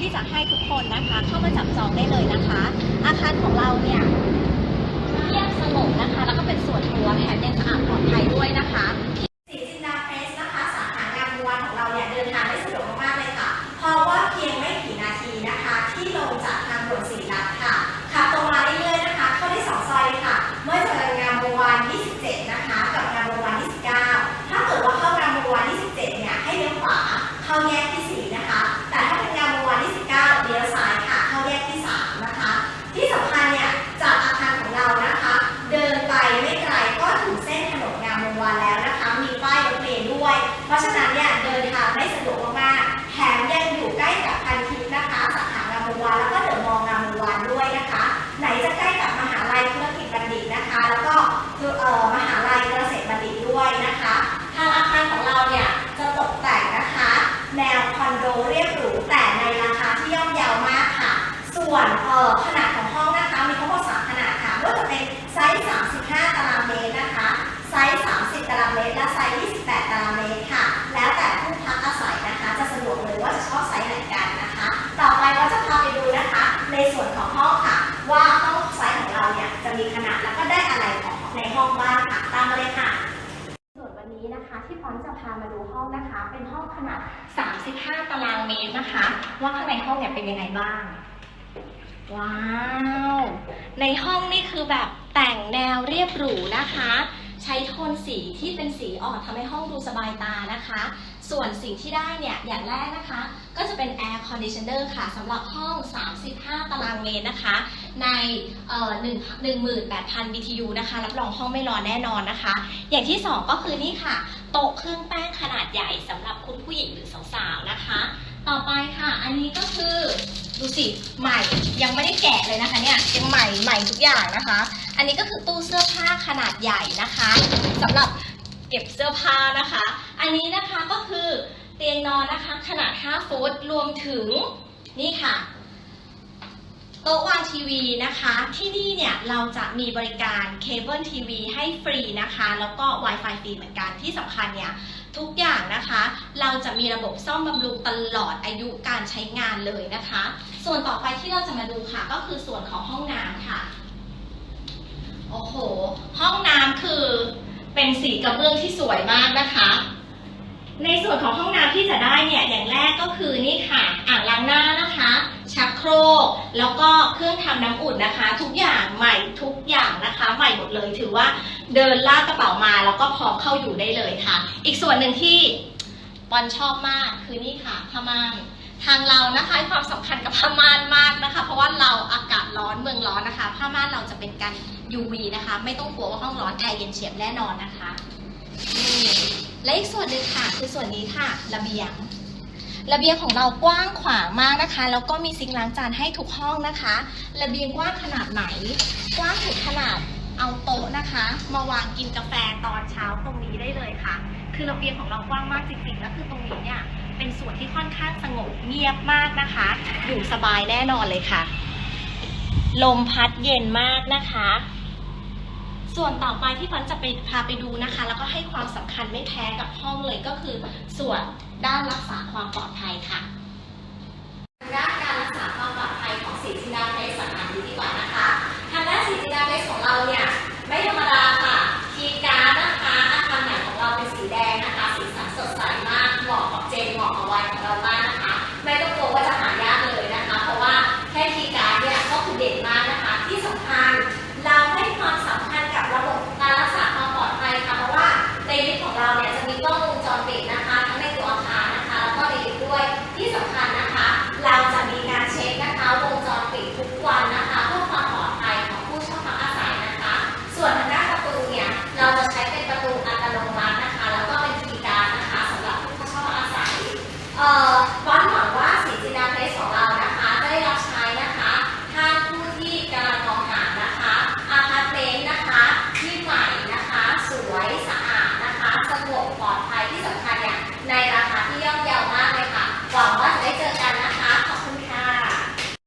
ที่จะให้ทุกคนนะคะ เข้ามาจับจองได้เลยนะคะ อาคารของเราเนี่ยเงียบสงบนะคะ แล้วก็เป็นส่วนตัวแถมยังสะอาดปลอดภัยด้วยนะคะ เพราะฉะนั้นเนี่ยเดินทางได้สะดวกมากๆแถมยังอยู่ใกล้กับพันทิพย์นะคะสาขางามวงวานแล้วก็เดอะมอลล์งามวงวานด้วยนะคะ ไหนจะใกล้กับมหาลัยธุรกิจบัณฑิตนะคะ แล้วก็คือเอ่อมหาลัยเกษตรบัณฑิตด้วยนะคะทางอาคารของเราเนี่ยจะตกแต่งนะคะ แนวคอนโดเรียบหรูแต่ในราคาที่ย่อมเยาวมากค่ะ ส่วนเอ่อขนาด องนะคะ เป็นห้องขนาด 35 ตารางเมตรนะคะ ว่าข้างในห้องเนี่ยเป็นยังไงบ้าง ว้าว ในห้องนี่คือแบบแต่งแนวเรียบหรูนะคะ ใช้โทนสีที่เป็นสีอ่อนทำให้ห้องดูสบายตานะคะ ส่วนสิ่งที่ได้เนี่ยอย่างแรกนะคะ ก็จะเป็น Air Conditioner ค่ะสำหรับห้อง 35 ตารางเมตรนะคะ ใน1 18,000 BTU นะคะ รับรองห้องไม่ร้อนแน่นอนนะคะ อย่างที่ 2 ก็คือนี่ค่ะ โต๊ะเครื่องแป้งขนาดใหญ่สำหรับคุณผู้หญิงหรือสาวๆนะคะ ต่อไปค่ะ อันนี้ก็คือดูสิใหม่ยังไม่ได้แกะเลยนะคะเนี่ยยังใหม่ใหม่ทุกอย่างนะคะ อันนี้ก็คือตู้เสื้อผ้าขนาดใหญ่นะคะสำหรับ เก็บเสื้อผ้านะคะ อันนี้นะคะก็คือเตียงนอนนะคะ ขนาด 5 ฟุตรวมถึงนี่ค่ะ โต๊ะวางทีวีนะคะ ที่นี่เนี่ยเราจะมีบริการเคเบิลทีวีให้ฟรีนะคะ แล้วก็ Wi-Fi ฟรีเหมือนกันที่สำคัญเนี่ยทุกอย่างนะคะ เราจะมีระบบซ่อมบำรุงตลอดอายุการใช้งานเลยนะคะ ส่วนต่อไปที่เราจะมาดูค่ะ ก็คือส่วนของห้องน้ำค่ะ โอ้โห ห้องน้ำคือ เป็นสีกระเบื้องที่สวยมากนะคะ ในส่วนของห้องน้ำที่จะได้เนี่ยอย่างแรกก็คือนี่ค่ะอ่างล้างหน้านะคะ ชักโครกแล้วก็เครื่องทำน้ำอุ่นนะคะ ทุกอย่างใหม่ทุกอย่างนะคะ ใหม่หมดเลยถือว่าเดินลากกระเป๋ามาแล้วก็พร้อมเข้าอยู่ได้เลยค่ะ อีกส่วนหนึ่งที่ปอนชอบมากคือนี่ค่ะผ้าม่านทางเรานะคะความสำคัญกับผ้าม่านมากนะคะเพราะ อนเมืองร้อนนะคะ ผ้าม่านเราจะเป็นกัน UV นะคะ ไม่ต้องกลัวว่าห้องร้อนแอร์เย็นเฉียบแน่นอนนะคะนี่และอีกส่วนหนึ่งค่ะ คือส่วนนี้ค่ะ ระเบียง ระเบียงของเรากว้างขวางมากนะคะ แล้วก็มีซิงค์ล้างจานให้ทุกห้องนะคะ ระเบียงกว้างขนาดไหน กว้างถึงขนาดเอาโต๊ะนะคะ มาวางกินกาแฟตอนเช้าตรงนี้ได้เลยค่ะ คือระเบียงของเรากว้างมากจริงๆ แล้วคือตรงนี้เนี่ยเป็นส่วนที่ค่อนข้างสงบเงียบมากนะคะ อยู่สบายแน่นอนเลยค่ะ ลมพัดเย็นมากนะคะ ส่วนต่อไปที่ฟันจะไปพาไปดูนะคะ แล้วก็ให้ความสำคัญไม่แพ้กับห้องเลยก็คือ ส่วนด้านรักษาความปลอดภัยค่ะด้านการรักษาความปลอดภัยของสีชินที่ได้ในสถานีดีกว่านะคะ